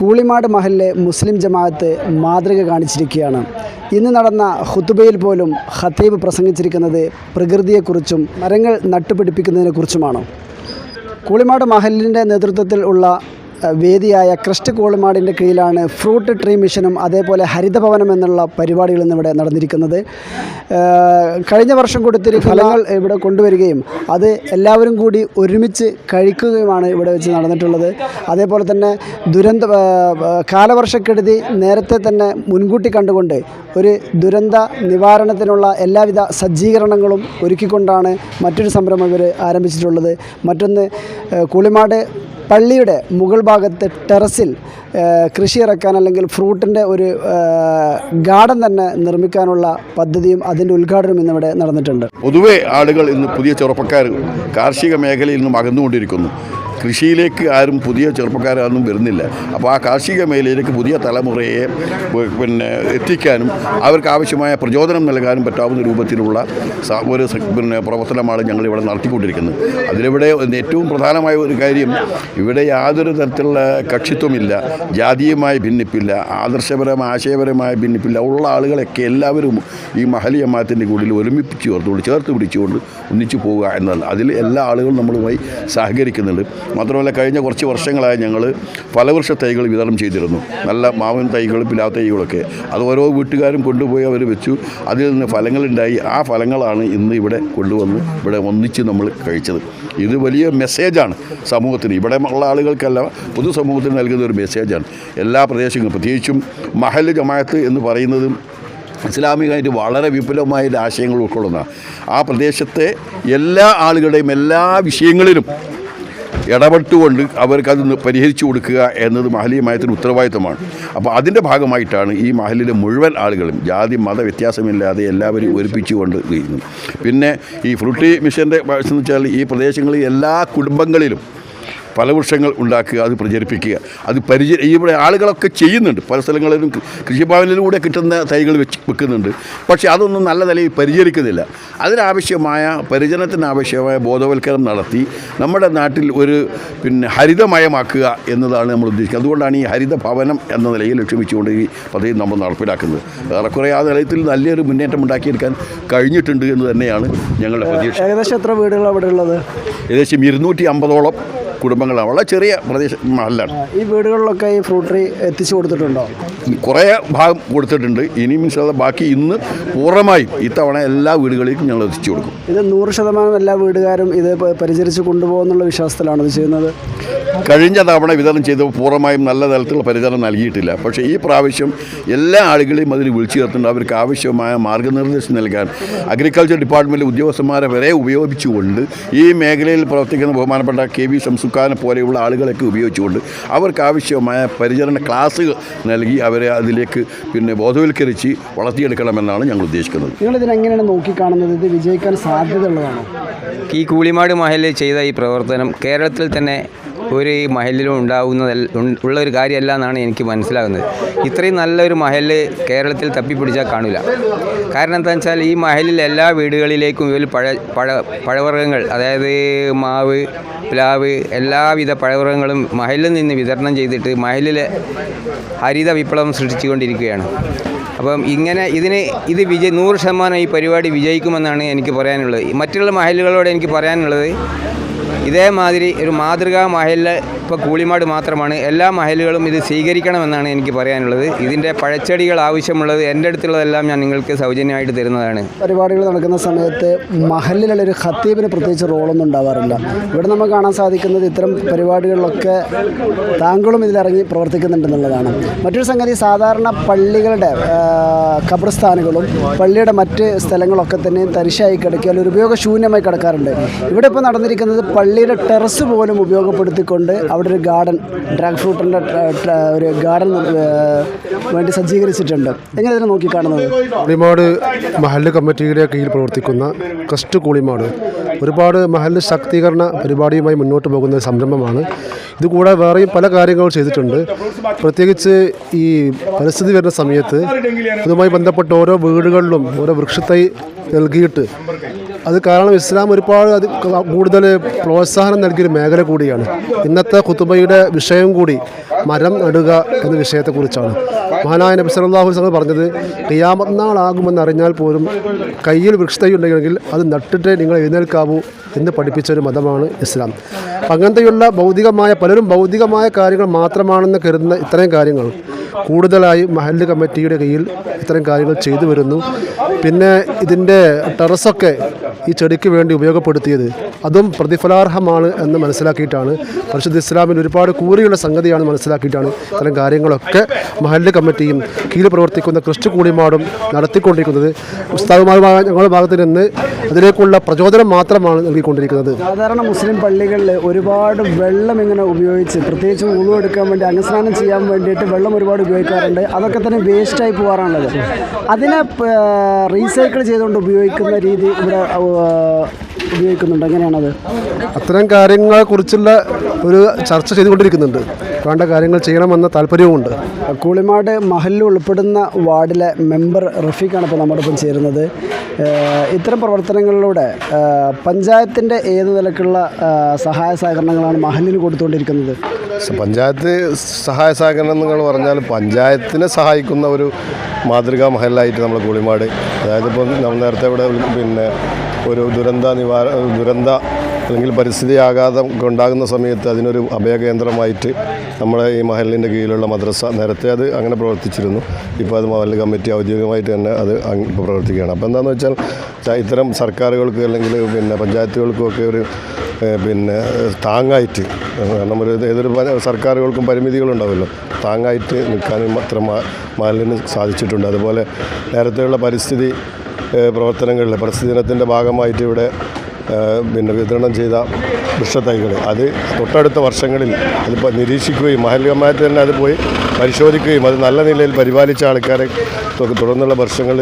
കൂളിമാട് മഹലിലെ മുസ്ലിം ജമാഅത്ത് മാതൃക കാണിച്ചിരിക്കുകയാണ്. ഇന്ന് നടന്ന ഹുത്തുബയിൽ പോലും ഖത്തീബ് പ്രസംഗിച്ചിരിക്കുന്നത് പ്രകൃതിയെക്കുറിച്ചും മരങ്ങൾ നട്ടുപിടിപ്പിക്കുന്നതിനെക്കുറിച്ചുമാണ്. കൂളിമാട് മഹലിന്റെ നേതൃത്വത്തിൽ ഉള്ള വേദിയായ ക്രിസ്റ്റ് കോളുമാടിന്റെ കീഴിലാണ് ഫ്രൂട്ട് ട്രീ മിഷനും അതേപോലെ ഹരിതഭവനം എന്നുള്ള പരിപാടികൾ ഇന്നിവിടെ നടന്നിരിക്കുന്നത്. കഴിഞ്ഞ വർഷം കൊടുത്തിരിക്കുന്ന ഫലങ്ങൾ ഇവിടെ കൊണ്ടുവരികയും അത് എല്ലാവരും കൂടി ഒരുമിച്ച് കഴിക്കുകയുമാണ് ഇവിടെ വെച്ച് നടന്നിട്ടുള്ളത്. അതേപോലെ തന്നെ ദുരന്ത കാലവർഷക്കെടുതി നേരത്തെ തന്നെ മുൻകൂട്ടി കണ്ടുകൊണ്ട് ഒരു ദുരന്ത നിവാരണത്തിനുള്ള എല്ലാവിധ സജ്ജീകരണങ്ങളും ഒരുക്കിക്കൊണ്ടാണ് മറ്റൊരു സംരംഭം ഇവർ ആരംഭിച്ചിട്ടുള്ളത്. മറ്റൊന്ന് കുളിമാട് പള്ളിയുടെ മുകൾ ഭാഗത്ത് ടെറസിൽ കൃഷി ഇറക്കാൻ അല്ലെങ്കിൽ ഫ്രൂട്ടിന്റെ ഒരു ഗാർഡൻ തന്നെ നിർമ്മിക്കാനുള്ള പദ്ധതിയും അതിന്റെ ഉദ്ഘാടനം ഇന്നിവിടെ നടന്നിട്ടുണ്ട്. പൊതുവേ ആളുകൾ ഇന്ന് പുതിയ ചെറുപ്പക്കാർ കാർഷിക മേഖലയിൽ നിന്നും അകന്നുകൊണ്ടിരിക്കുന്നു. കൃഷിയിലേക്ക് ആരും പുതിയ ചെറുപ്പക്കാരൊന്നും വരുന്നില്ല. അപ്പോൾ ആ കാർഷിക മേഖലയിലേക്ക് പുതിയ തലമുറയെ പിന്നെ എത്തിക്കാനും അവർക്ക് ആവശ്യമായ പ്രചോദനം നൽകാനും പറ്റാവുന്ന രൂപത്തിലുള്ള ഒരു പിന്നെ പ്രവർത്തനമാണ് ഞങ്ങൾ ഇവിടെ നടത്തിക്കൊണ്ടിരിക്കുന്നത്. അതിലിവിടെ ഏറ്റവും പ്രധാനമായ ഒരു കാര്യം ഇവിടെ യാതൊരു തരത്തിലുള്ള കക്ഷിത്വമില്ല ജാതീയമായ ഭിന്നിപ്പില്ല ആദർശപരമായ ആശയപരമായ ഭിന്നിപ്പില്ല. ഉള്ള ആളുകളൊക്കെ എല്ലാവരും ഈ മഹലി ജമാഅത്തിന്റെ കൂടിൽ ഒരുമിപ്പിച്ച് ചേർത്തുകൊണ്ട് ചേർത്ത് പിടിച്ചുകൊണ്ട് ഒന്നിച്ചു പോവുക എന്നതാണ് അതിൽ എല്ലാ ആളുകളും നമ്മളുമായി സഹകരിക്കുന്നുണ്ട്. മാത്രമല്ല കഴിഞ്ഞ കുറച്ച് വർഷങ്ങളായി ഞങ്ങൾ ഫലവൃക്ഷ തൈകൾ വിതരണം ചെയ്തിരുന്നു. നല്ല മാവൻ തൈകളും പിലാവ് തൈകളൊക്കെ അത് ഓരോ വീട്ടുകാരും കൊണ്ടുപോയി അവർ വെച്ചു. അതിൽ നിന്ന് ഫലങ്ങളുണ്ടായി. ആ ഫലങ്ങളാണ് ഇന്ന് ഇവിടെ കൊണ്ടുവന്ന് ഇവിടെ ഒന്നിച്ച് നമ്മൾ കഴിച്ചത്. ഇത് വലിയ മെസ്സേജാണ് സമൂഹത്തിന്. ഇവിടെ ഉള്ള ആളുകൾക്കല്ല പൊതുസമൂഹത്തിന് നൽകുന്ന ഒരു മെസ്സേജാണ് എല്ലാ പ്രദേശങ്ങളും പ്രത്യേകിച്ചും മഹൽ ജമാഅത്ത് എന്ന് പറയുന്നതും ഇസ്ലാമികമായിട്ട് വളരെ വിപുലമായ ആശയങ്ങൾ ഉൾക്കൊള്ളുന്ന ആ പ്രദേശത്തെ എല്ലാ ആളുകളുടെയും എല്ലാ വിഷയങ്ങളിലും ഇടപെട്ടുകൊണ്ട് അവർക്കത് പരിഹരിച്ചു കൊടുക്കുക എന്നത് മഹലീയമായത്തിന് ഉത്തരവാദിത്തമാണ് അപ്പോൾ അതിന്റെ ഭാഗമായിട്ടാണ് ഈ മഹലിലെ മുഴുവൻ ആളുകളും ജാതി മത വ്യത്യാസമില്ലാതെ എല്ലാവരും ഒരുപ്പിച്ചുകൊണ്ട് ചെയ്യുന്നത് പിന്നെ ഈ ഫ്രൂട്ടി മിഷന്റെ വെച്ചാൽ ഈ പ്രദേശങ്ങളിൽ എല്ലാ കുടുംബങ്ങളിലും ഫലവൃക്ഷങ്ങൾ ഉണ്ടാക്കുക അത് പ്രചരിപ്പിക്കുക. അത് പരിചയ ഇവിടെ ആളുകളൊക്കെ ചെയ്യുന്നുണ്ട്. പല സ്ഥലങ്ങളിലും കൃഷിഭവനിലൂടെ കിട്ടുന്ന തൈകൾ വെച്ച് വെക്കുന്നുണ്ട്. പക്ഷേ അതൊന്നും നല്ല നിലയിൽ പരിചരിക്കുന്നില്ല. അതിനാവശ്യമായ പരിചരണത്തിനാവശ്യമായ ബോധവൽക്കരണം നടത്തി നമ്മുടെ നാട്ടിൽ ഒരു പിന്നെ ഹരിതമയമാക്കുക എന്നതാണ് നമ്മൾ ഉദ്ദേശിക്കുന്നത്. അതുകൊണ്ടാണ് ഈ ഹരിത ഭവനം എന്ന നിലയിൽ ലക്ഷ്യമിച്ചുകൊണ്ട് ഈ പദ്ധതി നമ്മൾ നടപ്പിലാക്കുന്നത്. ഏറെക്കുറെ ആ നിലയത്തിൽ നല്ലൊരു മുന്നേറ്റം ഉണ്ടാക്കിയെടുക്കാൻ കഴിഞ്ഞിട്ടുണ്ട് എന്ന് തന്നെയാണ് ഞങ്ങളുടെ പ്രതീക്ഷ. ഏകദേശം എത്ര വീടുകൾ അവിടെ ഉള്ളത്? ഏകദേശം ഇരുന്നൂറ്റി അമ്പതോളം കുടുംബങ്ങളാണ്. വളരെ ചെറിയ പ്രദേശ അല്ലാണ് ഈ വീടുകളിലൊക്കെ ഈ ഫ്രൂട്ട് ട്രീ എത്തിച്ചു കൊടുത്തിട്ടുണ്ടോ? കുറേ ഭാഗം കൊടുത്തിട്ടുണ്ട്. ഇനി മീൻസ് അത് ബാക്കി ഇന്ന് പൂർണമായും ഇത്തവണ എല്ലാ വീടുകളിലേക്കും ഞങ്ങൾ എത്തിച്ചു കൊടുക്കും. ഇത് നൂറ് ശതമാനം എല്ലാ വീടുകാരും ഇത് പരിചരിച്ച് കൊണ്ടുപോകുന്നുള്ള വിശ്വാസത്തിലാണ് ഇത് ചെയ്യുന്നത്? കഴിഞ്ഞ തവണ വിതരണം ചെയ്ത് പൂർണമായും നല്ല തരത്തിലുള്ള പരിചരണം നൽകിയിട്ടില്ല. പക്ഷേ ഈ പ്രാവശ്യം എല്ലാ ആളുകളെയും അതിൽ വിളിച്ചു ചേർത്തുണ്ട് അവർക്ക് ആവശ്യമായ മാർഗനിർദ്ദേശം നൽകാൻ അഗ്രികൾച്ചർ ഡിപ്പാർട്ട്മെന്റിലെ ഉദ്യോഗസ്ഥന്മാരെ വരെ ഉപയോഗിച്ചുകൊണ്ട് ഈ മേഖലയിൽ പ്രവർത്തിക്കുന്ന ബഹുമാനപ്പെട്ട കെ വി ശംസുഖാനെ പോലെയുള്ള ആളുകളൊക്കെ ഉപയോഗിച്ചുകൊണ്ട് അവർക്ക് ആവശ്യമായ പരിചരണ ക്ലാസ്സുകൾ നൽകി അവരെ അതിലേക്ക് പിന്നെ ബോധവൽക്കരിച്ച് വളർത്തിയെടുക്കണമെന്നാണ് ഞങ്ങൾ ഉദ്ദേശിക്കുന്നത്. നിങ്ങൾ ഇതിനെങ്ങനെയാണ് നോക്കിക്കാണുന്നത്? ഇത് വിജയിക്കാൻ സാധ്യതയുള്ളതാണോ ഈ കൂളിമാട് മഹലിൽ ചെയ്ത ഈ പ്രവർത്തനം കേരളത്തിൽ തന്നെ ഒരു മഹലിലും ഉണ്ടാകുന്നത് ഉള്ള ഒരു കാര്യമല്ല എന്നാണ് എനിക്ക് മനസ്സിലാകുന്നത്. ഇത്രയും നല്ലൊരു മഹൽ കേരളത്തിൽ തപ്പിപ്പിടിച്ചാൽ കാണില്ല. കാരണം എന്താ വെച്ചാൽ ഈ മഹലിൽ എല്ലാ വീടുകളിലേക്കും ഇവർ പഴ പഴ പഴവർഗങ്ങൾ അതായത് മാവ് പ്ലാവ് എല്ലാവിധ പഴവർഗങ്ങളും മഹലിൽ നിന്ന് വിതരണം ചെയ്തിട്ട് മഹലിലെ ഹരിത വിപ്ലവം സൃഷ്ടിച്ചുകൊണ്ടിരിക്കുകയാണ്. അപ്പം ഇങ്ങനെ ഇതിന് ഇത് വിജയ് നൂറ് ശതമാനം ഈ പരിപാടി വിജയിക്കുമെന്നാണ് എനിക്ക് പറയാനുള്ളത്. മറ്റുള്ള മഹലുകളോട് എനിക്ക് പറയാനുള്ളത് ഇതേമാതിരി ഒരു മാതൃകാ മഹലിൽ ഇപ്പോൾ കൂളിമാട് മാത്രമാണ്. എല്ലാ മഹലുകളും ഇത് സ്വീകരിക്കണമെന്നാണ് എനിക്ക് പറയാനുള്ളത്. ഇതിന്റെ പഴച്ചെടികൾ ആവശ്യമുള്ളത് എന്റെ അടുത്തുള്ളതെല്ലാം ഞാൻ നിങ്ങൾക്ക് സൗജന്യമായിട്ട് തരുന്നതാണ്. പരിപാടികൾ നടക്കുന്ന സമയത്ത് മഹലിലുള്ള ഒരു ഖത്തീബിന് പ്രത്യേകിച്ച് റോളൊന്നും ഉണ്ടാവാറില്ല. ഇവിടെ നമുക്ക് കാണാൻ സാധിക്കുന്നത് ഇത്തരം പരിപാടികളിലൊക്കെ താങ്കളും ഇതിലിറങ്ങി പ്രവർത്തിക്കുന്നുണ്ടെന്നുള്ളതാണ്. മറ്റൊരു സംഗതി സാധാരണ പള്ളികളുടെ ആ, ഖബർസ്ഥാനുകളും പള്ളിയുടെ മറ്റ് സ്ഥലങ്ങളൊക്കെ തന്നെ തരിശായി കിടക്കുക അല്ലെങ്കിൽ ഉപയോഗശൂന്യമായി കിടക്കാറുണ്ട്. ഇവിടെ ഇപ്പോൾ നടന്നിരിക്കുന്നത് പള്ളിയുടെ ടെറസ് പോലും ഉപയോഗപ്പെടുത്തിക്കൊണ്ട് അവിടെ ഒരു ഗാർഡൻ ഡ്രാഗ് ഫ്രൂട്ടിന്റെ ഒരു ഗാർഡൻ വേണ്ടി സജ്ജീകരിച്ചിട്ടുണ്ട്. എങ്ങനെ ഇതിനെ നോക്കിക്കാണുന്നത്? കുളിമാട് മഹല്ല് കമ്മിറ്റിയുടെ കീഴിൽ പ്രവർത്തിക്കുന്ന കസ്റ്റ് കുളിമാട്. ഒരുപാട് മഹല്ല് ശാക്തീകരണ പരിപാടിയുമായി മുന്നോട്ട് പോകുന്ന ഒരു സംരംഭമാണ്. ഇതുകൂടാതെ വേറെയും പല കാര്യങ്ങളും ചെയ്തിട്ടുണ്ട്. പ്രത്യേകിച്ച് ഈ പരിസ്ഥിതി വരുന്ന സമയത്ത് ഇതുമായി ബന്ധപ്പെട്ട ഓരോ വീടുകളിലും ഓരോ വൃക്ഷത്തൈ നൽകിയിട്ട് അത് കാരണം ഇസ്ലാം ഒരുപാട് അത് കൂടുതൽ പ്രോത്സാഹനം നൽകിയൊരു മേഖല കൂടിയാണ്. ഇന്നത്തെ കുത്തുബയുടെ വിഷയം കൂടി മരം നടുക എന്ന വിഷയത്തെക്കുറിച്ചാണ്. മഹാനായ നബി അലൈഹി വസല്ലം പറഞ്ഞത് നാളാകുമെന്ന് അറിഞ്ഞാൽ പോലും കയ്യിൽ വൃക്ഷതൈ ഉണ്ടെങ്കിൽ അത് നട്ടിട്ട് നിങ്ങൾ എഴുന്നേൽക്കാവൂ എന്ന് പഠിപ്പിച്ച ഒരു മതമാണ് ഇസ്ലാം. അങ്ങനത്തെയുള്ള ഭൗതികമായ പലരും ഭൗതികമായ കാര്യങ്ങൾ മാത്രമാണെന്ന് കരുതുന്ന ഇത്തരം കാര്യങ്ങൾ കൂടുതലായി മഹല്ല് കമ്മിറ്റിയുടെ കയ്യിൽ ഇത്തരം കാര്യങ്ങൾ ചെയ്തു വരുന്നു. പിന്നെ ഇതിന്റെ ടെറസൊക്കെ ഈ ചെടിക്ക് വേണ്ടി ഉപയോഗപ്പെടുത്തിയത് അതും പ്രതിഫലാർഹമാണ് എന്ന് മനസ്സിലാക്കിയിട്ടാണ്. പരിശുദ്ധ ഇസ്ലാമിൽ ഒരുപാട് കൂറിയുള്ള സംഗതിയാണ് മനസ്സിലാക്കിയിട്ടാണ് ഇത്തരം കാര്യങ്ങളൊക്കെ മഹല്ല് കമ്മിറ്റിയും കീഴിൽ പ്രവർത്തിക്കുന്ന ക്രിസ്റ്റ് കൂടിമാടും നടത്തിക്കൊണ്ടിരിക്കുന്നത്. ഉസ്താദുമാരുമായ ഞങ്ങളുടെ ഭാഗത്ത് നിന്ന് അതിലേക്കുള്ള പ്രചോദനം മാത്രമാണ് നൽകിക്കൊണ്ടിരിക്കുന്നത്. സാധാരണ മുസ്ലിം പള്ളികളിൽ ഒരുപാട് വെള്ളം ഇങ്ങനെ ഉപയോഗിച്ച് പ്രത്യേകിച്ച് ഉളു എടുക്കാൻ വേണ്ടി അംഗസ്നാനം ചെയ്യാൻ വേണ്ടിയിട്ട് വെള്ളം ഒരുപാട് ഉപയോഗിക്കാറുണ്ട്. അതൊക്കെ തന്നെ വേസ്റ്റായി പോകാറാണുള്ളത് അതിനെ റീസൈക്കിൾ ചെയ്തുകൊണ്ട് ഉപയോഗിക്കുന്ന രീതി ഇവിടെ ഉപയോഗിക്കുന്നുണ്ട്. എങ്ങനെയാണത്? അത്തരം കാര്യങ്ങളെക്കുറിച്ചുള്ള ഒരു ചർച്ച ചെയ്തുകൊണ്ടിരിക്കുന്നുണ്ട്. വേണ്ട കാര്യങ്ങൾ ചെയ്യണമെന്ന താല്പര്യവുമുണ്ട്. കൂളിമാട് മഹലിൽ ഉൾപ്പെടുന്ന വാർഡിലെ മെമ്പർ റഫീഖാണ് ഇപ്പോൾ നമ്മോടൊപ്പം ചേരുന്നത്. ഇത്തരം പ്രവർത്തനങ്ങളിലൂടെ പഞ്ചായത്തിന്റെ ഏത് നിലക്കുള്ള സഹായ സഹകരണങ്ങളാണ് മഹലിന് കൊടുത്തുകൊണ്ടിരിക്കുന്നത്? പഞ്ചായത്ത് സഹായ സഹകരണങ്ങൾ പറഞ്ഞാൽ പഞ്ചായത്തിനെ സഹായിക്കുന്ന ഒരു മാതൃകാ മഹലായിട്ട് നമ്മൾ കൂളിമാട്. അതായത് ഇപ്പം നമ്മൾ നേരത്തെ ഇവിടെ പിന്നെ ഒരു ദുരന്ത നിവാര ദുരന്ത അല്ലെങ്കിൽ പരിസ്ഥിതി ആഘാതം ഉണ്ടാകുന്ന സമയത്ത് അതിനൊരു അഭയകേന്ദ്രമായിട്ട് നമ്മുടെ ഈ മഹലിന്റെ കീഴിലുള്ള മദ്രസ നേരത്തെ അത് അങ്ങനെ പ്രവർത്തിച്ചിരുന്നു. ഇപ്പോൾ അത് മഹൽ കമ്മിറ്റി ഔദ്യോഗികമായിട്ട് തന്നെ അത് പ്രവർത്തിക്കുകയാണ്. അപ്പോൾ എന്താണെന്ന് വെച്ചാൽ ഇത്തരം സർക്കാരുകൾക്ക് അല്ലെങ്കിൽ പിന്നെ പഞ്ചായത്തുകൾക്കുമൊക്കെ ഒരു പിന്നെ താങ്ങായിട്ട് കാരണം ഒരു ഏതൊരു സർക്കാരുകൾക്കും പരിമിതികളുണ്ടാവുമല്ലോ. താങ്ങായിട്ട് നിൽക്കാനും അത്ര മാലിന്യം സാധിച്ചിട്ടുണ്ട്. അതുപോലെ നേരത്തെയുള്ള പരിസ്ഥിതി പ്രവർത്തനങ്ങളിൽ പരിസ്ഥിതി ദിനത്തിന്റെ ഭാഗമായിട്ട് ഇവിടെ പിന്നെ വിതരണം ചെയ്ത വൃക്ഷത്തൈകൾ അത് തൊട്ടടുത്ത വർഷങ്ങളിൽ അതിപ്പോൾ നിരീക്ഷിക്കുകയും മഹലികമായിട്ട് തന്നെ അത് പോയി പരിശോധിക്കുകയും അത് നല്ല നിലയിൽ പരിപാലിച്ച ആൾക്കാരെ തുടർന്നുള്ള വർഷങ്ങൾ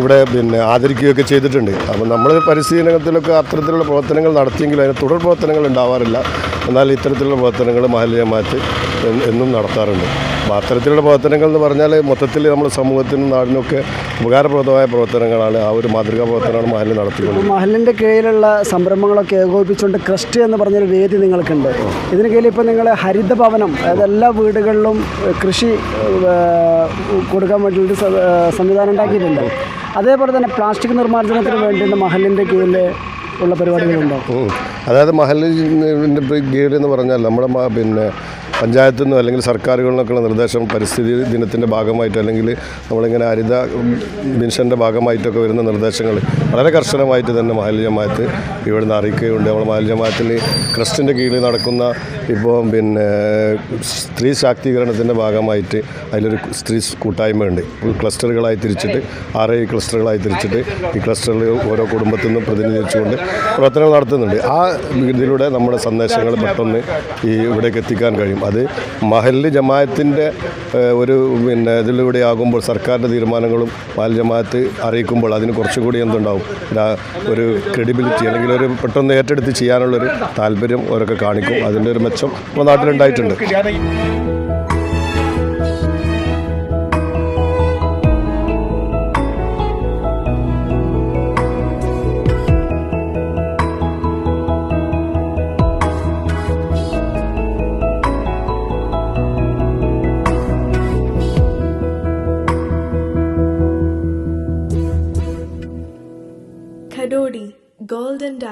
ഇവിടെ പിന്നെ ആദരിക്കുകയൊക്കെ ചെയ്തിട്ടുണ്ട്. അപ്പോൾ നമ്മൾ പരിശീലനത്തിലൊക്കെ അത്തരത്തിലുള്ള പ്രവർത്തനങ്ങൾ നടത്തിയെങ്കിലും അതിന് തുടർ പ്രവർത്തനങ്ങൾ ഉണ്ടാവാറില്ല. എന്നാൽ ഇത്തരത്തിലുള്ള പ്രവർത്തനങ്ങൾ മഹല്യമാറ്റ് എന്നും നടത്താറുണ്ട്. അപ്പോൾ അത്തരത്തിലുള്ള പ്രവർത്തനങ്ങൾ എന്ന് പറഞ്ഞാൽ മൊത്തത്തിൽ നമ്മൾ സമൂഹത്തിനും നാടിനൊക്കെ ഉപകാരപ്രദമായ പ്രവർത്തനങ്ങളാണ്. ആ ഒരു മാതൃകാ പ്രവർത്തനമാണ് മഹലിൽ നടത്തുന്നത് മഹലിന്റെ കീഴിലുള്ള സംരംഭങ്ങളൊക്കെ ഏകോപിപ്പിച്ചുകൊണ്ട് ക്രസ്റ്റ് എന്ന് പറഞ്ഞൊരു വേദി നിങ്ങൾക്കുണ്ട്. ഇതിന് കീഴിൽ ഇപ്പോൾ നിങ്ങൾ ഹരിതഭവനം അതായത് എല്ലാ വീടുകളിലും കൃഷി കൊടുക്കാൻ വേണ്ടിയിട്ട് സംവിധാനം ഉണ്ടാക്കിയിട്ടുണ്ട്. അതേപോലെ തന്നെ പ്ലാസ്റ്റിക് നിർമ്മാർജനത്തിന് വേണ്ടിയിട്ട് മഹലിന്റെ കീഴിൽ ഉള്ള പരിപാടികളുണ്ടോ. അതായത് മഹലിന്റെ ഗീഡ് എന്ന് പറഞ്ഞാൽ നമ്മുടെ പിന്നെ പഞ്ചായത്തു നിന്നോ അല്ലെങ്കിൽ സർക്കാരുകളിൽ നിന്നൊക്കെയുള്ള നിർദ്ദേശം പരിസ്ഥിതി ദിനത്തിന്റെ ഭാഗമായിട്ട് അല്ലെങ്കിൽ നമ്മളിങ്ങനെ ഹരിത മിഷന്റെ ഭാഗമായിട്ടൊക്കെ വരുന്ന നിർദ്ദേശങ്ങൾ വളരെ കർശനമായിട്ട് തന്നെ മാലിന്യമായത്ത് ഇവിടുന്ന് അറിയിക്കുകയുണ്ട്. നമ്മൾ മാലിന്യമായത്തിൽ ക്രസ്റ്റിന്റെ കീഴിൽ നടക്കുന്ന ഇപ്പോൾ പിന്നെ സ്ത്രീ ശാക്തീകരണത്തിന്റെ ഭാഗമായിട്ട് അതിലൊരു സ്ത്രീ കൂട്ടായ്മയുണ്ട്. ക്ലസ്റ്ററുകളായി തിരിച്ചിട്ട് ആറേഴ് ക്ലസ്റ്ററുകളായി തിരിച്ചിട്ട് ഈ ക്ലസ്റ്ററിൽ ഓരോ കുടുംബത്തിൽ നിന്നും പ്രതിനിധീകരിച്ചുകൊണ്ട് പ്രവർത്തനങ്ങൾ നടത്തുന്നുണ്ട്. ആ ഇതിലൂടെ നമ്മുടെ സന്ദേശങ്ങൾ പെട്ടെന്ന് ഈ ഇവിടേക്ക് എത്തിക്കാൻ കഴിയും. അത് മഹല്ല് ജമാഅത്തിന്റെ ഒരു പിന്നെ ഇതിലൂടെ ആകുമ്പോൾ സർക്കാരിന്റെ തീരുമാനങ്ങളും മഹൽ ജമാഅത്ത് അറിയിക്കുമ്പോൾ അതിന് കുറച്ചുകൂടി എന്തുണ്ടാവും? ഒരു- ക്രെഡിബിലിറ്റി അല്ലെങ്കിൽ ഒരു പെട്ടെന്ന് ഏറ്റെടുത്ത് ചെയ്യാനുള്ളൊരു താല്പര്യം അവരൊക്കെ കാണിക്കും. അതിന്റെ ഒരു മെച്ചം ഇപ്പോൾ നാട്ടിലുണ്ടായിട്ടുണ്ട്.